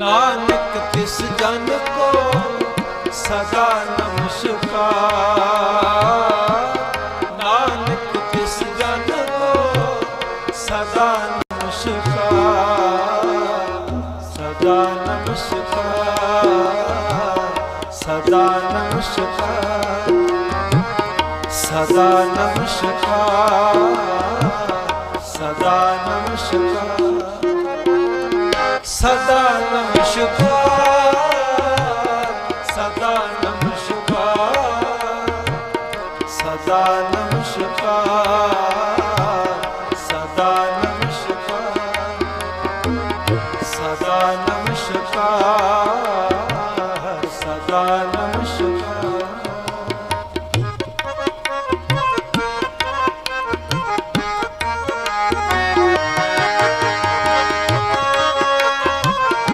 ਨਾਨਕ ਤਿਸ ਜਨ ਕੋ ਸਦਾ ਨਮਸਕਾਰ। ਨਾਨਕ ਤਿਸ ਜਨ ਕੋ ਸਦਾ ਨਮਸਕਾਰ। ਸਦਾ ਨਮਸਕਾਰ। ਸਦਾ ਨਮਸਕਾਰ। ਸਦਾ ਨਮਸਕਾਰ। ਸਦਾ ਨਮਸਕਾਰ। ਸਦਾ ਨਮਸ਼ਕਾਰ ਸਦਾ ਨਮਸ਼ਕਾਰ ਸਦਾ ਨਮਸ਼ਕਾਰ ਸਦਾ ਸਦਾ ਨਮਸ਼ਕਾਰ ਸਦਾ ਨਮਸ਼ਕਾਰ।